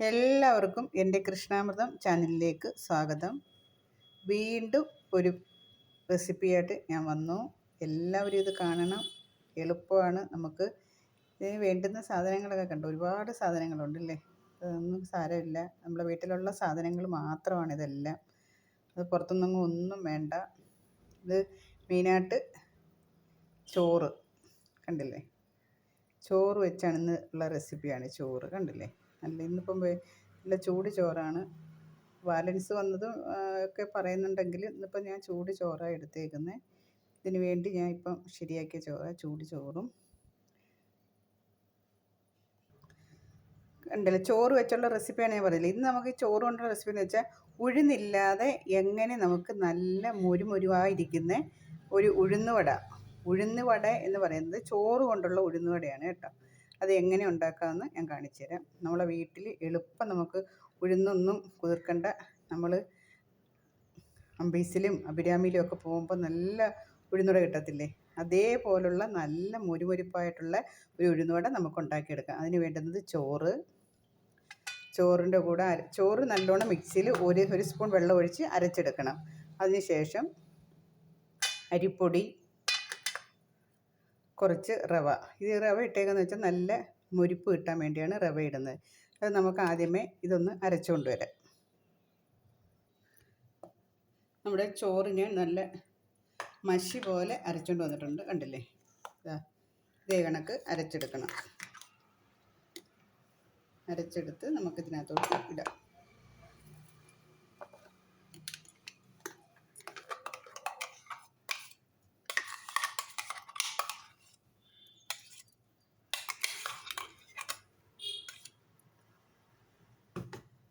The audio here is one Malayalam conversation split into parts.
എല്ലാവർക്കും എന്റെ കൃഷ്ണാമൃതം ചാനലിലേക്ക് സ്വാഗതം. വീണ്ടും ഒരു റെസിപ്പിയായിട്ട് ഞാൻ വന്നു. എല്ലാവരും ഇത് കാണണം. എളുപ്പമാണ്. നമുക്ക് ഇതിന് വേണ്ടുന്ന സാധനങ്ങളൊക്കെ കണ്ടു. ഒരുപാട് സാധനങ്ങളുണ്ടല്ലേ അതൊന്നും സാരമില്ല. നമ്മുടെ വീട്ടിലുള്ള സാധനങ്ങൾ മാത്രമാണ് ഇതെല്ലാം. അത് പുറത്തുനിന്നൊന്നും ഒന്നും വേണ്ട. ഇത് മെയിനായിട്ട് ചോറ് കണ്ടില്ലേ? ചോറ് വെച്ചാണ് ഇന്ന് ഉള്ള റെസിപ്പിയാണ് ചോറ് കണ്ടില്ലേ? നല്ല ഇന്നിപ്പം നല്ല ചൂട് ചോറാണ്. ബാലൻസ് വന്നതും ഒക്കെ പറയുന്നുണ്ടെങ്കിൽ ഇന്നിപ്പം ഞാൻ ചൂട് ചോറാണ് എടുത്തേക്കുന്നത് ഇതിന് വേണ്ടി ഞാൻ ഇപ്പം ശരിയാക്കിയ ചോറ് ചൂട് ചോറും ഉണ്ടല്ലോ ചോറ് വെച്ചുള്ള റെസിപ്പിയാണ് ഞാൻ പറയുന്നത്. ഇന്ന് നമുക്ക് ചോറ് കൊണ്ടുള്ള റെസിപ്പി എന്ന് വെച്ചാൽ ഉഴുന്നില്ലാതെ എങ്ങനെ നമുക്ക് നല്ല മുരുമുരുവായിരിക്കുന്ന? ഒരു ഉഴുന്നുവട. ഉഴുന്നുവട എന്ന് പറയുന്നത് ചോറ് കൊണ്ടുള്ള ഉഴുന്നുവടയാണ് കേട്ടോ. അത് എങ്ങനെ ഉണ്ടാക്കാമെന്ന് ഞാൻ കാണിച്ചു തരാം നമ്മളെ വീട്ടിൽ എളുപ്പം നമുക്ക് ഉഴുന്നൊന്നും കുതിർക്കേണ്ട. നമ്മൾ അമ്പീസിലും അഭിരാമിയിലും ഒക്കെ പോകുമ്പോൾ നല്ല ഉഴുന്നുവട കിട്ടത്തില്ലേ? അതേപോലുള്ള നല്ല മുരുമുരിപ്പായിട്ടുള്ള ഒരു ഉഴുന്നുവട നമുക്ക് ഉണ്ടാക്കിയെടുക്കാം. അതിന് വേണ്ടുന്നത് ചോറ്. ചോറിന്റെ കൂടെ അര ചോറ് നല്ലോണം മിക്സിയിൽ ഒരു ഒരു സ്പൂൺ വെള്ളം ഒഴിച്ച് അരച്ചെടുക്കണം. അതിനുശേഷം അരിപ്പൊടി കുറച്ച് റവ. ഇത് റവ ഇട്ടേക്കെന്ന് വെച്ചാൽ നല്ല മുരിപ്പ് കിട്ടാൻ വേണ്ടിയാണ് റവ ഇടുന്നത്. അത് നമുക്ക് ആദ്യമേ ഇതൊന്ന് അരച്ചുകൊണ്ട് വരാം നമ്മുടെ ചോറിന് നല്ല മഷി പോലെ അരച്ചുകൊണ്ട് വന്നിട്ടുണ്ട്. കണ്ടില്ലേ? ഇതേ കണക്ക് അരച്ചെടുക്കണം. അരച്ചെടുത്ത് നമുക്കിതിനകത്തോട്ട് ഇടാം.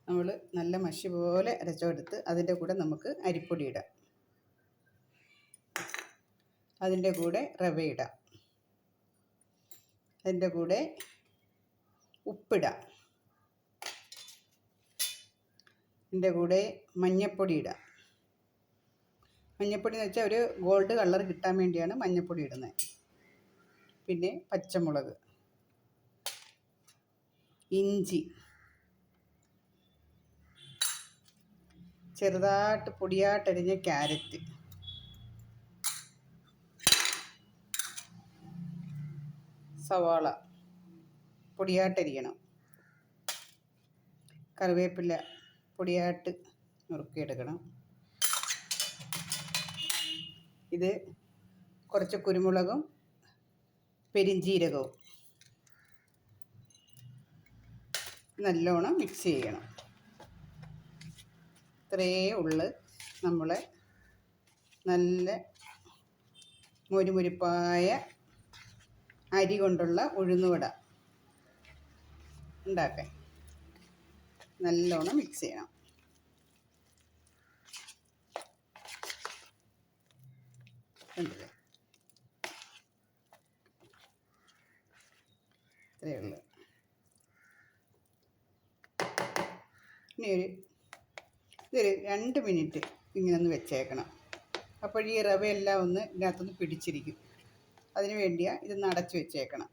നമ്മൾ നല്ല മഷി പോലെ അരച്ചെടുത്ത് അതിന്റെ കൂടെ നമുക്ക് അരിപ്പൊടി ഇടാം. അതിന്റെ കൂടെ റവ ഇടാം. അതിന്റെ കൂടെ ഉപ്പിടാം. അതിന്റെ കൂടെ മഞ്ഞൾപ്പൊടി ഇടാം. മഞ്ഞൾപ്പൊടി എന്ന് വെച്ചാൽ ഒരു ഗോൾഡ് കളർ കിട്ടാൻ വേണ്ടിയാണ് മഞ്ഞൾപ്പൊടി ഇടുന്നത്. പിന്നെ പച്ചമുളക് ഇഞ്ചി ചെറുതായിട്ട് പൊടിയായിട്ടരിഞ്ഞ ക്യാരറ്റ്. സവാള പൊടിയായിട്ടരിയണം കറിവേപ്പില പൊടിയായിട്ട് നുറുക്കിയെടുക്കണം. ഇത് കുറച്ച് കുരുമുളകും പെരിഞ്ജീരകവും നല്ലോണം മിക്സ് ചെയ്യണം. ഇത്രയേ ഉള്ളു. നമ്മളെ നല്ല മുരുമുരിപ്പായ അരി കൊണ്ടുള്ള ഉഴുന്നുവട ഉണ്ടാക്കാൻ. നല്ലോണം മിക്സ് ചെയ്യണം. കണ്ടില്ലേ? ഇത്രയേ ഉള്ളൂ. ഇനി ഒരു ഇതൊരു രണ്ട് മിനിറ്റ് ഇങ്ങനെ ഒന്ന് വെച്ചേക്കണം. അപ്പോൾ ഈ റവയെല്ലാം ഒന്ന് ഇതിനകത്തൊന്ന് പിടിച്ചിരിക്കും. അതിന് വേണ്ടിയാണ് ഇതൊന്ന് അടച്ചു വെച്ചേക്കണം.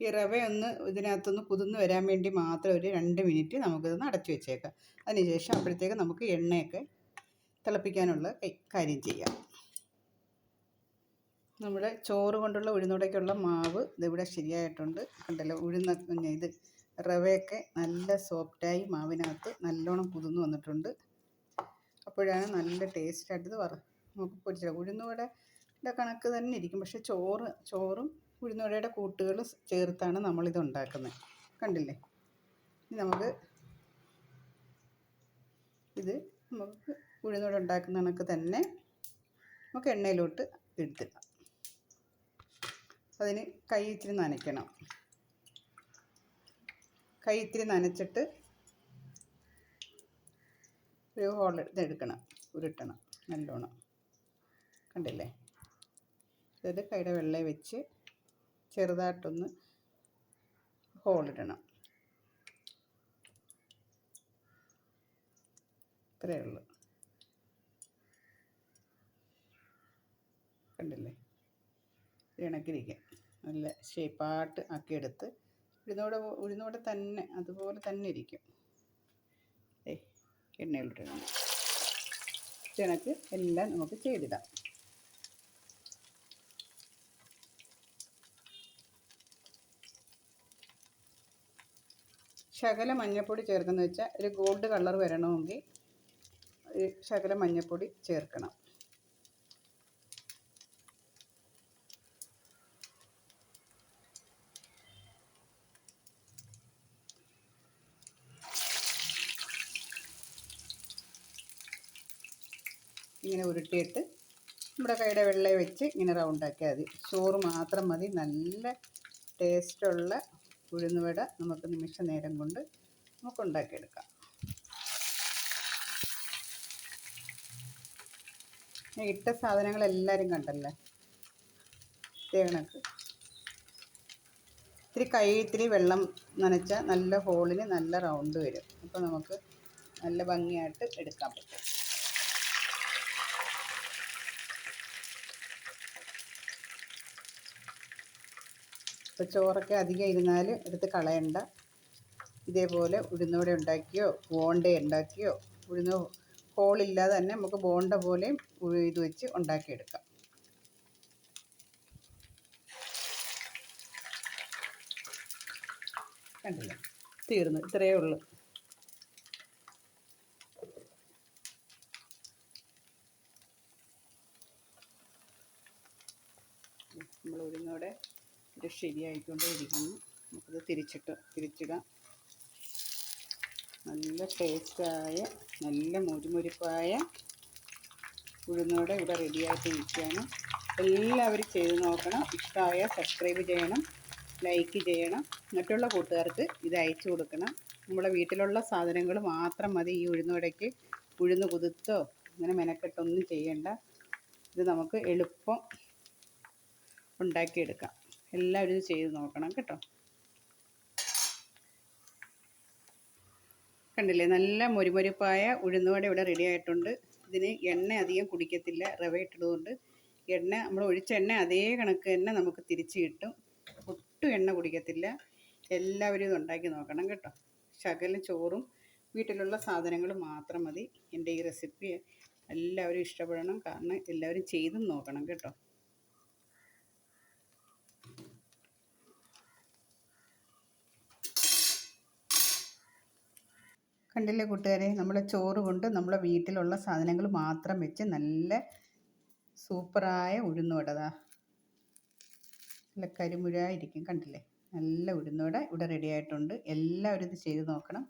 ഈ റവയൊന്ന് ഇതിനകത്തൊന്ന് കുതിർന്ന് വരാൻ വേണ്ടി മാത്രം ഒരു രണ്ട് മിനിറ്റ് നമുക്കിതൊന്ന് അടച്ചു വെച്ചേക്കാം. അതിനുശേഷം അപ്പോഴത്തേക്ക് നമുക്ക് എണ്ണയൊക്കെ തിളപ്പിക്കാനുള്ള കാര്യം ചെയ്യാം. നമ്മുടെ ചോറ് കൊണ്ടുള്ള ഉഴുന്നുടയ്ക്കുള്ള മാവ് ഇതിവിടെ ശരിയായിട്ടുണ്ട്. കണ്ടല്ലോ ഉഴുന്ന ഇത് റവയൊക്കെ നല്ല സോഫ്റ്റായി മാവിനകത്ത് നല്ലോണം കുതിർന്ന് വന്നിട്ടുണ്ട്. അപ്പോഴാണ് നല്ല ടേസ്റ്റായിട്ട് ഇത് വറ നമുക്ക് പൊരിച്ചത് ഉഴുന്നുവടയുടെ കണക്ക് തന്നെ ഇരിക്കും. പക്ഷേ ചോറ് ചോറും ഉഴുന്നുവടയുടെ കൂട്ടുകൾ ചേർത്താണ് നമ്മളിത് ഉണ്ടാക്കുന്നത്. കണ്ടില്ലേ? ഇനി നമുക്ക് ഇത് നമുക്ക് ഉഴുന്നുവട ഉണ്ടാക്കുന്ന കണക്ക് തന്നെ നമുക്ക് എണ്ണയിലോട്ട് എടുത്തിടാം അതിന് കൈ ഇച്ചിരി നനയ്ക്കണം. കൈ ഇത്തിരി നനച്ചിട്ട് ഒരു ഹോൾ ഇതെടുക്കണം ഉരുട്ടണം നല്ലോണം. കണ്ടില്ലേ? ഇത് കൈയുടെ വെള്ളം വെച്ച് ചെറുതായിട്ടൊന്ന് ഹോളിടണം ഇത്രയേ ഉള്ളൂ. കണ്ടില്ലേ? ഇണക്കിരിക്കാം നല്ല ഷേപ്പായിട്ട് ആക്കിയെടുത്ത് ഉഴുന്നോടെ ഉഴുന്നോടെ തന്നെ അതുപോലെ തന്നെ ഇരിക്കും. ഏ എണ്ണയിലിട്ടിടണം കണക്ക് എല്ലാം നമുക്ക് ചെയ്തിടാം. ശകല മഞ്ഞൾപ്പൊടി ചേർക്കുന്നത് വെച്ചാൽ ഒരു ഗോൾഡ് കളർ വരണമെങ്കിൽ ശകല മഞ്ഞൾപ്പൊടി ചേർക്കണം. ഇങ്ങനെ ഉരുട്ടിയിട്ട് നമ്മുടെ കൈയുടെ വെള്ള വെച്ച് ഇങ്ങനെ റൗണ്ടാക്കിയാൽ മതി. ചോറ് മാത്രം മതി. നല്ല ടേസ്റ്റുള്ള ഉഴുന്നുവട നമുക്ക് നിമിഷ നേരം കൊണ്ട് നമുക്ക് ഉണ്ടാക്കിയെടുക്കാം. ഇട്ട സാധനങ്ങളെല്ലാവരും കണ്ടല്ലേ? തേങ്ങണക്ക് ഇത്തിരി കൈ ഇത്തിരി വെള്ളം നനച്ചാൽ നല്ല ഹോളിന് നല്ല റൗണ്ട് വരും. അപ്പോൾ നമുക്ക് നല്ല ഭംഗിയായിട്ട് എടുക്കാൻ പറ്റും. ഇപ്പോൾ ചോറൊക്കെ അധികം ഇരുന്നാൽ എടുത്ത് കളയണ്ട. ഇതേപോലെ ഉഴുന്നോടെ ഉണ്ടാക്കിയോ ബോണ്ട ഉണ്ടാക്കിയോ ഉഴുന്ന് ഹോളില്ലാതെ തന്നെ നമുക്ക് ബോണ്ട പോലെയും ഇത് വെച്ച് ഉണ്ടാക്കിയെടുക്കാം. കണ്ടില്ല? തീർന്നു. ഇത്രയേ ഉള്ളൂ. നമ്മൾ ഉഴുന്നോടെ ഇത് ശരിയായിക്കൊണ്ടേ ഇരിക്കുന്നു നമുക്കത് തിരിച്ചിട്ട് തിരിച്ചിടാം. നല്ല ടേസ്റ്റായ നല്ല മുരിമുരിപ്പായ ഉഴുന്നോടെ ഇവിടെ റെഡിയായിട്ട് ഇരിക്കുകയാണ്. എല്ലാവരും ചെയ്ത് നോക്കണം. ഇഷ്ടമായ സബ്സ്ക്രൈബ് ചെയ്യണം. ലൈക്ക് ചെയ്യണം. മറ്റുള്ള കൂട്ടുകാർക്ക് ഇത് അയച്ചു കൊടുക്കണം. നമ്മുടെ വീട്ടിലുള്ള സാധനങ്ങൾ മാത്രം മതി ഈ ഉഴുന്നുവടയ്ക്ക് ഉഴുന്ന് കുതിർത്തോ അങ്ങനെ മെനക്കെട്ടൊന്നും ചെയ്യണ്ട. ഇത് നമുക്ക് എളുപ്പം ഉണ്ടാക്കിയെടുക്കാം. എല്ലാവരും ഇത് ചെയ്ത് നോക്കണം കേട്ടോ. കണ്ടില്ലേ? നല്ല മൊരുമൊരുപ്പായ ഉഴുന്നുവട ഇവിടെ റെഡി ആയിട്ടുണ്ട്. ഇതിന് എണ്ണ അധികം കുടിക്കത്തില്ല റവ ഇട്ടതുകൊണ്ട്. എണ്ണ നമ്മൾ ഒഴിച്ച എണ്ണ അതേ കണക്ക് തന്നെ നമുക്ക് തിരിച്ച് കിട്ടും. ഒട്ടും എണ്ണ കുടിക്കത്തില്ല. എല്ലാവരും ഇത് ഉണ്ടാക്കി നോക്കണം കേട്ടോ. ശകലം ചോറും വീട്ടിലുള്ള സാധനങ്ങൾ മാത്രം മതി. എന്റെ ഈ റെസിപ്പി എല്ലാവരും ഇഷ്ടപ്പെടണം. കാരണം എല്ലാവരും ചെയ്തും നോക്കണം കേട്ടോ. കണ്ടില്ലേ കൂട്ടുകാരെ? നമ്മളെ ചോറ് കൊണ്ട് നമ്മളെ വീട്ടിലുള്ള സാധനങ്ങൾ മാത്രം വെച്ച് നല്ല സൂപ്പറായ ഉഴുന്നുവടതാ നല്ല കരിമുഴായിരിക്കും കണ്ടില്ലേ? നല്ല ഉഴുന്നുവട ഇവിടെ റെഡി ആയിട്ടുണ്ട്. എല്ലാവരും ഇത് ചെയ്ത് നോക്കണം.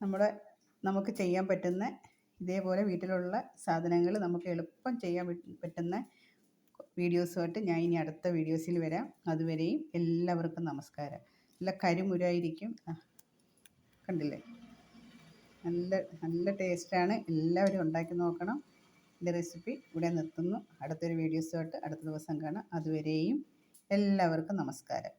നമ്മുടെ നമുക്ക് ചെയ്യാൻ പറ്റുന്ന ഇതേപോലെ വീട്ടിലുള്ള സാധനങ്ങൾ നമുക്ക് എളുപ്പം ചെയ്യാൻ പറ്റുന്ന വീഡിയോസുമായിട്ട് ഞാൻ ഇനി അടുത്ത വീഡിയോസിൽ വരാം. അതുവരെയും എല്ലാവർക്കും നമസ്കാരം. നല്ല കരിമുരായിരിക്കും കണ്ടില്ലേ? നല്ല നല്ല ടേസ്റ്റാണ്. എല്ലാവരും ഉണ്ടാക്കി നോക്കണം. എന്റെ റെസിപ്പി ഇവിടെ നിർത്തുന്നു. അടുത്തൊരു വീഡിയോസുമായിട്ട് അടുത്ത ദിവസം കാണാം. അതുവരെയും എല്ലാവർക്കും നമസ്കാരം.